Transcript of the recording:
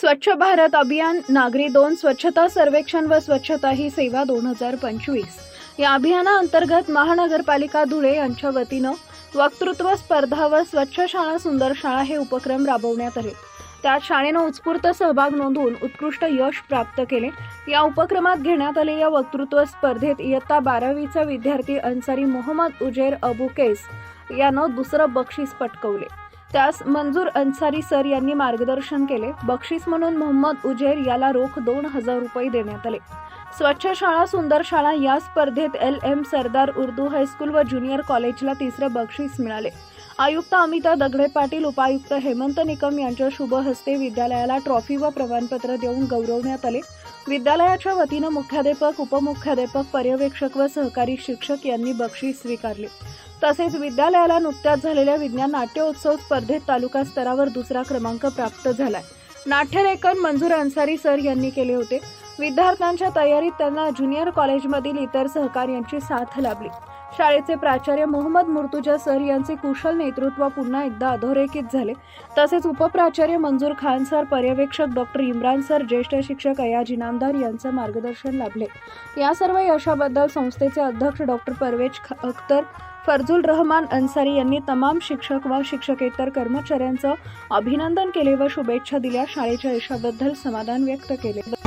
स्वच्छ भारत अभियान नागरी दोन स्वच्छता सर्वेक्षण व स्वच्छता ही सेवा दोन हजार पंचवीस. या अभियानाअंतर्गत महानगरपालिका धुळे यांच्या वतीनं वक्तृत्व स्पर्धा व स्वच्छ शाळा सुंदर शाळा हे उपक्रम राबवण्यात आले. त्यात शाळेनं उत्स्फूर्त सहभाग नोंदवून उत्कृष्ट यश प्राप्त केले. या उपक्रमात घेण्यात आलेल्या वक्तृत्व स्पर्धेत इयत्ता बारावीचा विद्यार्थी अन्सारी मोहम्मद उजेर अबू केस यानं दुसरं बक्षीस पटकवले. त्यास मंजूर अन्सारी सर यांनी मार्गदर्शन केले. बक्षीस म्हणून मोहम्मद उजेर याला रोख दोन हजार रुपये देण्यात आले. स्वच्छ शाळा सुंदर शाळा या स्पर्धेत L M Sardar Urdu high school व ज्युनियर कॉलेजला तिसरे बक्षीस मिळाले. आयुक्त अमिता दगडे पाटील उपायुक्त हेमंत निकम यांच्या शुभ हस्ते विद्यालयाला ट्रॉफी व प्रमाणपत्र देऊन गौरवण्यात आले. विद्यालयाच्या वतीनं मुख्याध्यापक उपमुख्याध्यापक पर्यवेक्षक व सहकारी शिक्षक यांनी बक्षीस स्वीकारले. तसेच विद्यालयाला नुकत्याच झालेल्या विज्ञान नाट्योत्सव स्पर्धेत तालुका स्तरावर दुसरा क्रमांक प्राप्त झालाय. नाट्यलेखन मंजूर अन्सारी सर यांनी केले होते. विद्यार्थ्यांच्या तयारीत त्यांना ज्युनियर कॉलेजमधील इतर सहकार्यांची साथ लाभली. शाळेचे प्राचार्य मोहम्मद मुर्तुजा सर यांचे कुशल नेतृत्व पुन्हा एकदा अधोरेखित झाले. तसेच उपप्राचार्य मंजूर खान सर पर्यवेक्षक डॉक्टर इम्रान सर ज्येष्ठ शिक्षक अयाज इनामदार यांचं मार्गदर्शन लाभले. या सर्व यशाबद्दल संस्थेचे अध्यक्ष डॉक्टर परवेज ख- अख्तर फर्जुल रहमान अन्सारी यांनी तमाम शिक्षक व शिक्षकेतर कर्मचाऱ्यांचं अभिनंदन केले व शुभेच्छा दिल्या. शाळेच्या यशाबद्दल समाधान व्यक्त केले.